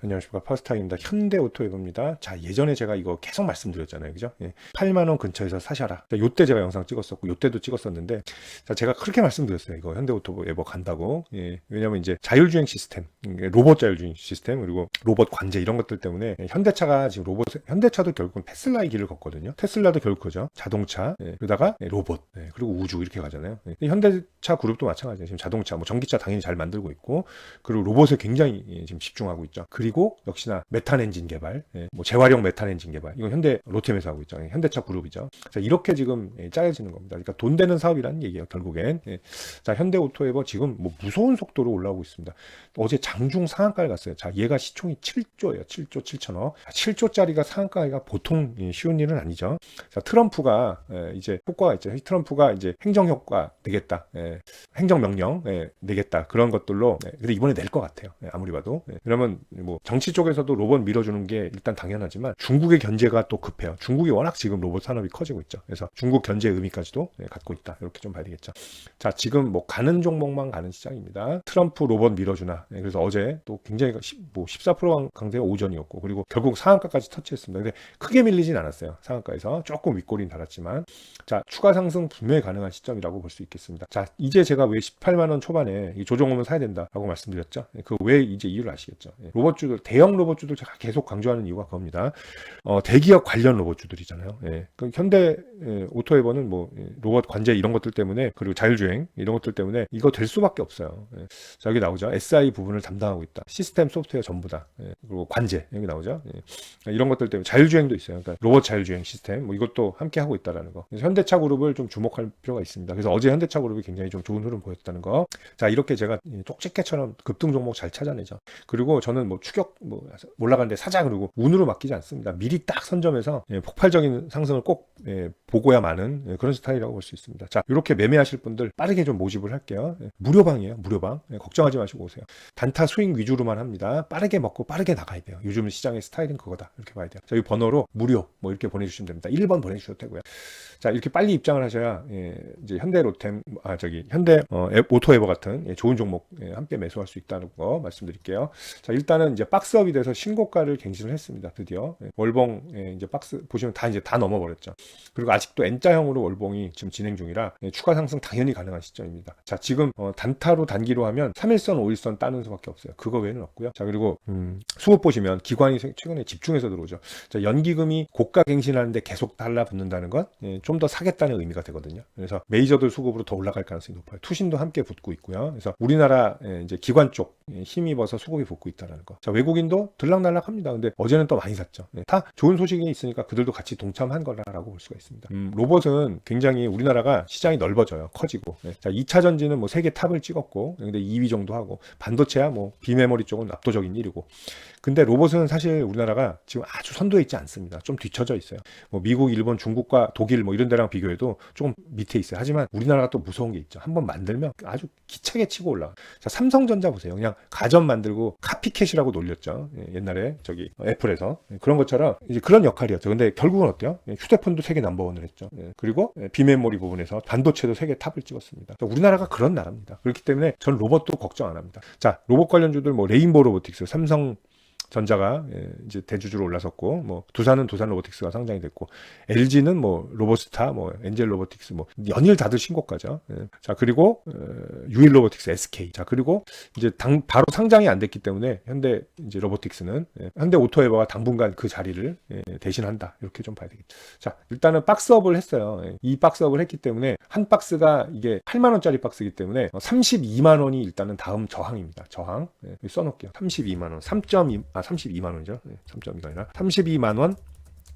안녕하십니까 퍼스타입니다. 현대 오토웨버입니다. 자 예전에 제가 이거 계속 말씀드렸잖아요, 그죠? 예, 8만 원 근처에서 사셔라. 자, 요때 제가 영상 찍었었고 요때도 찍었었는데 자 제가 그렇게 말씀드렸어요. 이거 현대 오토웨버 간다고. 예, 왜냐면 이제 자율주행 시스템, 로봇 자율주행 시스템 그리고 로봇 관제 이런 것들 때문에 예, 현대차가 지금 로봇 현대차도 결국은 테슬라의 길을 걷거든요. 테슬라도 결국 그죠. 자동차, 예, 그러다가 예, 로봇, 예, 그리고 우주 이렇게 가잖아요. 예, 현대차 그룹도 마찬가지예요. 지금 자동차, 뭐 전기차 당연히 잘 만들고 있고 그리고 로봇에 굉장히 예, 지금 집중하고 있죠. 그리 고 역시나 메탄 엔진 개발, 예, 뭐 재활용 메탄 엔진 개발. 이건 현대 로템에서 하고 있죠. 예, 현대차 그룹이죠. 자, 이렇게 지금 예, 짜여지는 겁니다. 그러니까 돈 되는 사업이라는 얘기예요. 결국엔. 예. 자, 현대 오토에버 지금 뭐 무서운 속도로 올라오고 있습니다. 어제 장중 상한가를 갔어요. 자, 얘가 시총이 7조예요. 7조 7천억. 7조짜리가 상한가가 보통 예, 쉬운 일은 아니죠. 자, 트럼프가 예, 이제 효과가 있죠. 트럼프가 이제 행정 효과 내겠다. 예, 행정 명령 예, 내겠다. 그런 것들로 예, 근데 이번에 낼 것 같아요. 예, 아무리 봐도. 예, 그러면 뭐 정치 쪽에서도 로봇 밀어주는 게 일단 당연하지만 중국의 견제가 또 급해요. 중국이 워낙 지금 로봇 산업이 커지고 있죠. 그래서 중국 견제 의미까지도 예, 갖고 있다. 이렇게 좀 봐야 되겠죠. 자, 지금 뭐 가는 종목만 가는 시장입니다. 트럼프 로봇 밀어주나. 예, 그래서 어제 또 굉장히 10, 뭐14% 강세가 오전이었고 그리고 결국 상한가까지 터치했습니다. 근데 크게 밀리진 않았어요. 상한가에서 조금 윗꼬리는 달았지만 자, 추가 상승 분명히 가능한 시점이라고 볼 수 있겠습니다. 자, 이제 제가 왜 18만 원 초반에 이 조정 오면 사야 된다라고 말씀드렸죠. 그 왜 이제 이유를 아시겠죠. 예, 로봇주 들 대형 로봇주들 제가 계속 강조하는 이유가 그겁니다. 어, 대기업 관련 로봇주들이잖아요. 예. 그 현대 예, 오토에버는 뭐 예, 로봇 관제 이런 것들 때문에 그리고 자율주행 이런 것들 때문에 이거 될 수밖에 없어요. 예. 자, 여기 나오죠. SI 부분을 담당하고 있다. 시스템 소프트웨어 전부다. 예. 그리고 관제 여기 나오죠. 예. 이런 것들 때문에 자율주행도 있어요. 그러니까 로봇 자율주행 시스템 뭐 이것도 함께 하고 있다라는 거. 현대차 그룹을 좀 주목할 필요가 있습니다. 그래서 어제 현대차 그룹이 굉장히 좀 좋은 흐름 보였다는 거. 자, 이렇게 제가 이 쪽집게처럼 급등 종목 잘 찾아내죠. 그리고 저는 뭐 추격 뭐 올라가는데 사자 그러고 운으로 맡기지 않습니다. 미리 딱 선점해서 예, 폭발적인 상승을 꼭 예, 보고야 마는 예, 그런 스타일이라고 볼 수 있습니다. 자, 이렇게 매매하실 분들 빠르게 좀 모집을 할게요. 예, 무료방이에요. 무료방. 예, 걱정하지 마시고 오세요. 단타 스윙 위주로만 합니다. 빠르게 먹고 빠르게 나가야 돼요. 요즘 시장의 스타일은 그거다. 이렇게 봐야 돼요. 자, 이 번호로 무료 뭐 이렇게 보내주시면 됩니다. 1번 보내주셔도 되고요. 자, 이렇게 빨리 입장을 하셔야 예, 이제 현대 로템 아 저기 현대 어, 앱, 오토 에버 같은 예, 좋은 종목 예, 함께 매수할 수 있다는 거 말씀드릴게요. 자, 일단은 이제 박스업이 돼서 신고가를 갱신을 했습니다. 드디어 예, 월봉 예, 이제 박스 보시면 다 이제 다 넘어버렸죠. 그리고 아직도 N자형으로 월봉이 지금 진행 중이라 예, 추가 상승 당연히 가능한 시점입니다. 자, 지금 어, 단타로 단기로 하면 3일선, 5일선 따는 수밖에 없어요. 그거 외에는 없고요. 자, 그리고 음, 수급 보시면 기관이 세- 최근에 집중해서 들어오죠. 자, 연기금이 고가 갱신하는데 계속 달라붙는다는 건좀 더 사겠다는 의미가 되거든요. 그래서 메이저들 수급으로 더 올라갈 가능성이 높아요. 투신도 함께 붙고 있고요. 그래서 우리나라 예, 이제 기관 쪽 예, 힘입어서 수급이 붙고 있다는 거. 자, 외국인도 들락날락합니다. 근데 어제는 또 많이 샀죠. 예, 다 좋은 소식이 있으니까 그들도 같이 동참한 거라고 볼 수가 있습니다. 음, 로봇은 굉장히 우리나라가 시장이 넓어져요. 커지고. 예, 자, 2차 전지는 뭐 세계 탑을 찍었고, 근데 2위 정도 하고, 반도체야 뭐 비메모리 쪽은 압도적인 일이고. 근데 로봇은 사실 우리나라가 지금 아주 선두에 있지 않습니다. 좀 뒤처져 있어요. 뭐 미국, 일본, 중국과 독일 뭐 이런 데랑 비교해도 조금 밑에 있어요. 하지만 우리나라가 또 무서운 게 있죠. 한번 만들면 아주 기차게 치고 올라가. 자, 삼성전자 보세요. 그냥 가전 만들고 카피캣이라고 놀렸죠. 예, 옛날에 저기 애플에서 예, 그런 것처럼 이제 그런 역할이었죠. 근데 결국은 어때요? 예, 휴대폰도 세계 넘버원을 했죠. 예, 그리고 예, 비메모리 부분에서 반도체도 세계 탑을 찍었습니다. 자, 우리나라가 그런 나라입니다. 그렇기 때문에 전 로봇도 걱정 안 합니다. 자, 로봇 관련주들 뭐 레인보우 로보틱스, 삼성 전자가 예, 이제 대주주로 올라섰고 뭐 두산은 두산 로보틱스가 상장이 됐고 LG는 뭐 로보스타 뭐 엔젤 로보틱스 뭐 연일 다들 신고가죠. 예. 자 그리고 어, 유일 로보틱스 SK 자 그리고 이제 당 바로 상장이 안 됐기 때문에 현대 이제 로보틱스는 예, 현대 오토에버가 당분간 그 자리를 예, 대신한다 이렇게 좀 봐야 되겠죠. 자 일단은 박스업을 했어요. 예. 이 박스업을 했기 때문에 한 박스가 이게 8만 원짜리 박스이기 때문에 32만 원이 일단은 다음 저항입니다. 저항 써놓을게요. 32만 원 3.2아 32만 원이죠. 네, 3.2가 아니라 32만 원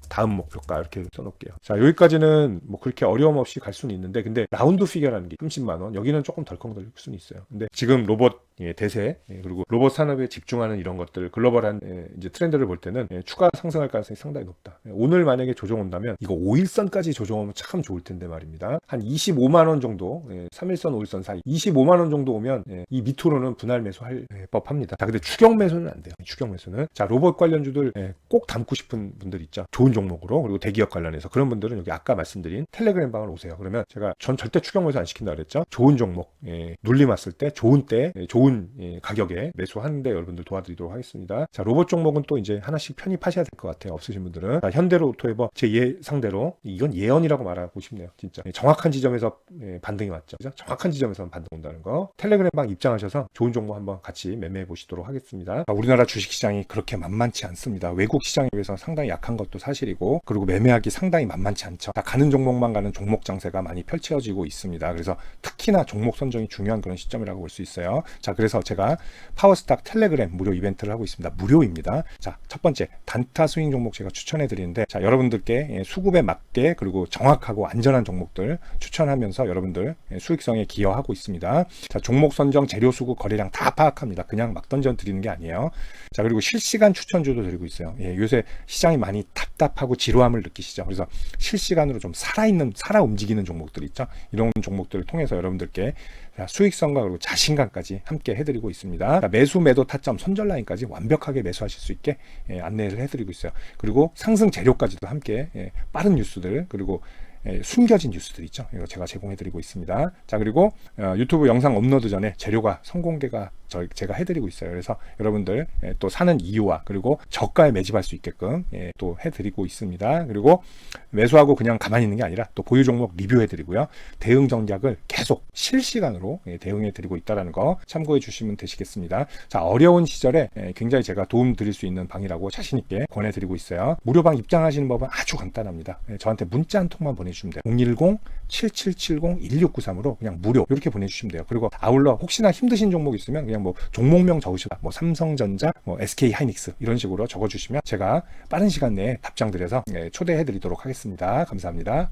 다음 목표가 이렇게 써놓을게요. 자 여기까지는 뭐 그렇게 어려움 없이 갈 수는 있는데 근데 라운드 피겨라는 게 30만 원 여기는 조금 덜컹덜 수는 있어요. 근데 지금 로봇 예, 대세 예, 그리고 로봇 산업에 집중하는 이런 것들 글로벌한 예, 이제 트렌드를 볼 때는 예, 추가 상승할 가능성이 상당히 높다. 예, 오늘 만약에 조정 온다면 이거 5일선까지 조정 오면 참 좋을 텐데 말입니다. 한 25만 원 정도 예, 3일선 5일선 사이 25만 원 정도 오면 예, 이 밑으로는 분할 매수할 예, 법합니다. 자 근데 추격 매수는 안 돼요. 추격 매수는 자 로봇 관련주들 예, 꼭 담고 싶은 분들 있죠. 좋은 종목으로 그리고 대기업 관련해서 그런 분들은 여기 아까 말씀드린 텔레그램 방을 오세요. 그러면 제가 전 절대 추격 매수 안 시킨다 그랬죠. 좋은 종목 예, 눌림 왔을 때 좋은 때 예, 좋은 좋은 예, 가격에 매수하는데 여러분들 도와드리도록 하겠습니다. 자, 로봇 종목은 또 이제 하나씩 편입하셔야 될 것 같아요. 없으신 분들은. 자, 현대로 오토에버 제 예상대로 이건 예언이라고 말하고 싶네요. 진짜. 예, 정확한 지점에서 예, 반등이 왔죠. 그죠? 정확한 지점에서 반등 온다는 거. 텔레그램방 입장하셔서 좋은 종목 한번 같이 매매해 보시도록 하겠습니다. 자, 우리나라 주식 시장이 그렇게 만만치 않습니다. 외국 시장에 비해서 상당히 약한 것도 사실이고 그리고 매매하기 상당히 만만치 않죠. 자, 가는 종목만 가는 종목 장세가 많이 펼쳐지고 있습니다. 그래서 특히 나 종목 선정이 중요한 그런 시점이라고 볼 수 있어요. 자, 그래서 제가 파워스탁 텔레그램 무료 이벤트를 하고 있습니다. 무료입니다. 자, 첫 번째 단타 스윙 종목 제가 추천해 드리는데 자, 여러분들께 예, 수급에 맞게 그리고 정확하고 안전한 종목들 추천하면서 여러분들 예, 수익성에 기여하고 있습니다. 자, 종목 선정, 재료 수급, 거래량 다 파악합니다. 그냥 막 던져 드리는 게 아니에요. 자, 그리고 실시간 추천주도 드리고 있어요. 예, 요새 시장이 많이 답답하고 지루함을 느끼시죠. 그래서 실시간으로 좀 살아있는, 살아 움직이는 종목들 있죠. 이런 종목들을 통해서 여러분들께 자, 수익성과 그리고 자신감까지 함께 해드리고 있습니다. 자, 매수 매도 타점 손절 라인까지 완벽하게 매수하실 수 있게 예, 안내를 해드리고 있어요. 그리고 상승 재료까지도 함께 예, 빠른 뉴스들 그리고 예, 숨겨진 뉴스들 있죠. 이거 제가 제공해드리고 있습니다. 자 그리고 어, 유튜브 영상 업로드 전에 재료가 선공개가 저, 제가 해드리고 있어요. 그래서 여러분들 예, 또 사는 이유와 그리고 저가에 매집할 수 있게끔 예, 또 해드리고 있습니다. 그리고 매수하고 그냥 가만히 있는 게 아니라 또 보유 종목 리뷰해드리고요. 대응 전략을 계속 실시간으로 예, 대응해드리고 있다는 거 참고해 주시면 되시겠습니다. 자 어려운 시절에 예, 굉장히 제가 도움 드릴 수 있는 방이라고 자신 있게 권해드리고 있어요. 무료방 입장하시는 법은 아주 간단합니다. 예, 저한테 문자 한 통만 보내주시면 돼요. 010-7770-1693으로 그냥 무료 이렇게 보내주시면 돼요. 그리고 아울러 혹시나 힘드신 종목 있으면 그냥 뭐 종목명 적으시다. 뭐 삼성전자, 뭐 SK 하이닉스 이런 식으로 적어주시면 제가 빠른 시간 내에 답장 드려서 예, 초대해드리도록 하겠습니다. 감사합니다.